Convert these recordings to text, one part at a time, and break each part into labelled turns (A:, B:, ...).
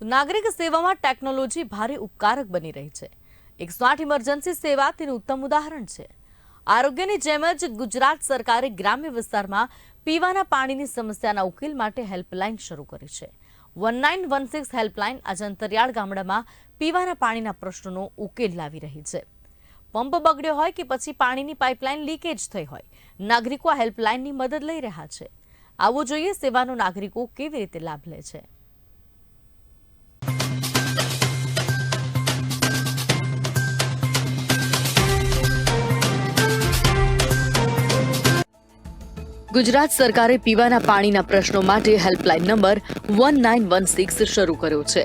A: નાગરિક સેવામાં ટેકનોલોજી ભારે ઉપકારક બની રહી છે. એકસો આઠ ઇમરજન્સી સેવા તેનું ઉત્તમ ઉદાહરણ છે. આરોગ્યની જેમ જ ગુજરાત સરકારે ગ્રામ્ય વિસ્તારમાં પીવાના પાણીની સમસ્યાના ઉકેલ માટે હેલ્પલાઇન શરૂ કરી છે. One nine one six helpline આજે અંતરિયાળ ગામડામાં પીવાના પાણીના પ્રશ્નોનો ઉકેલ લાવી રહી છે. પંપ બગડ્યો હોય કે પછી પાણીની પાઇપલાઇન લીકેજ થઈ હોય, નાગરિકો આ હેલ્પલાઇનની મદદ લઈ રહ્યા છે. આવું જોઈએ સેવાનો નાગરિકો કેવી રીતે લાભ લે છે. ગુજરાત સરકારે પીવાના પાણીના પ્રશ્નો માટે helpline number one nine one six શરૂ કર્યો છે.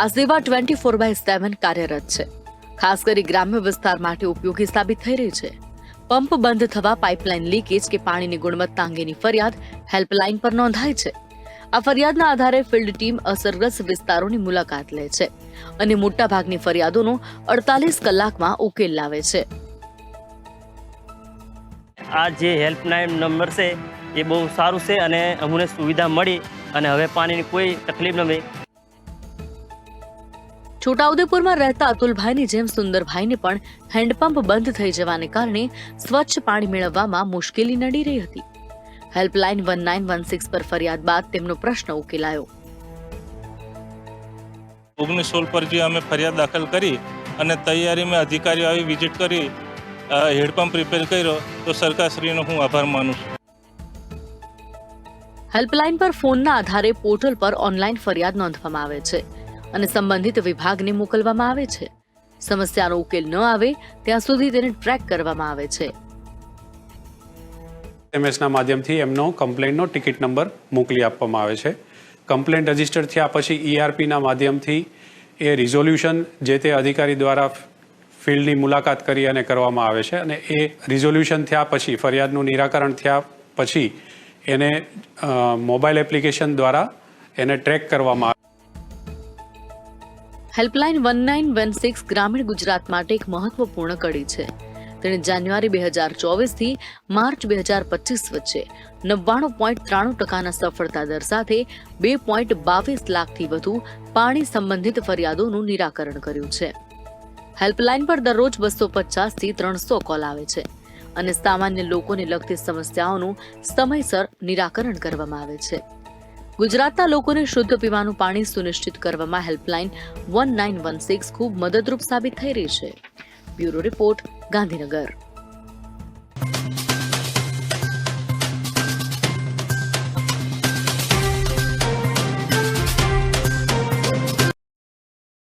A: આ સેવા ટ્વેન્ટી ફોર બાય સેવન કાર્યરત છે. ખાસ કરી ગ્રામ્ય વિસ્તાર માટે ઉપયોગી સાબિત થઈ રહી છે. પંપ બંધ થવા પાઇપલાઇન લીકેજ કે પાણીની ગુણવત્તા અંગેની ફરિયાદ હેલ્પલાઇન પર નોંધાય છે. આ ફરિયાદના આધારે ફિલ્ડ ટીમ અસરગ્રસ્ત વિસ્તારોની મુલાકાત લે છે અને મોટાભાગની ફરિયાદોનો અડતાલીસ કલાકમાં ઉકેલ લાવે છે.
B: આ જે હેલ્પલાઇન નંબર છે એ બહુ સારું છે અને અમને સુવિધા મળી અને હવે પાણીની કોઈ તકલીફ નથી
A: છોટાઉદેપુરમાં રહેતા અતુલભાઈની જેમ સુંદરભાઈને પણ હેન્ડપંપ બંધ થઈ જવાને કારણે સ્વચ્છ પાણી મેળવવામાં મુશ્કેલી નડી રહી હતી. Helpline one nine one six પર ફરિયાદ બાદ તેમનો પ્રશ્ન ઉકેલાયો.
C: ઓગણીસ સોળ પર જે અમે ફરિયાદ દાખલ કરી અને તૈયારીમાં અધિકારીઓ આવી વિઝિટ કરી હેડપંપ રિપેર કર્યો તો સરકારશ્રીનો હું આભાર માનું છું.
A: હેલ્પલાઇન પર ફોનના આધારે પોર્ટલ પર ઓનલાઈન ફરિયાદ નોંધવામાં આવે છે અને સંબંધિત વિભાગને મોકલવામાં આવે છે. સમસ્યાનો ઉકેલ ન આવે ત્યાં સુધી તેને ટ્રેક કરવામાં આવે છે.
D: એમએસના માધ્યમથી એમનો કમ્પ્લેન્ટનો ટિકિટ નંબર મોકલી આપવામાં આવે છે. કમ્પ્લેન્ટ રજિસ્ટર થયા પછી ઈઆરપીના માધ્યમથી એ રિઝોલ્યુશન જે તે અધિકારી દ્વારા ફિલ્ડની મુલાકાત કરી અને કરવામાં આવે છે અને એ રિઝોલ્યુશન થયા પછી, ફરિયાદનું નિરાકરણ થયા પછી એને મોબાઈલ એપ્લિકેશન દ્વારા એને ટ્રેક કરવામાં આવે.
A: Helpline one nine one six ગ્રામીણ ગુજરાત માટે એક મહત્વપૂર્ણ કડી છે. તેણે જાન્યુઆરી બે હજાર ચોવીસથી માર્ચ બે હજાર પચીસ વચ્ચે નવ્વાણું પોઈન્ટ ત્રાણું ટકાના સફળતા દર સાથે બે પોઈન્ટ બાવીસ લાખથી વધુ પાણી સંબંધિત ફરિયાદોનું નિરાકરણ કર્યું છે. હેલ્પલાઇન પર દરરોજ બસો પચાસથી ત્રણસો કોલ આવે છે અને સામાન્ય લોકોને લગતી સમસ્યાઓનું સમયસર નિરાકરણ કરવામાં આવે છે. ગુજરાતના લોકોને શુદ્ધ પીવાનું પાણી સુનિશ્ચિત કરવામાં helpline one nine one six ખૂબ મદદરૂપ સાબિત થઈ રહી છે. Bureau report Gandhinagar.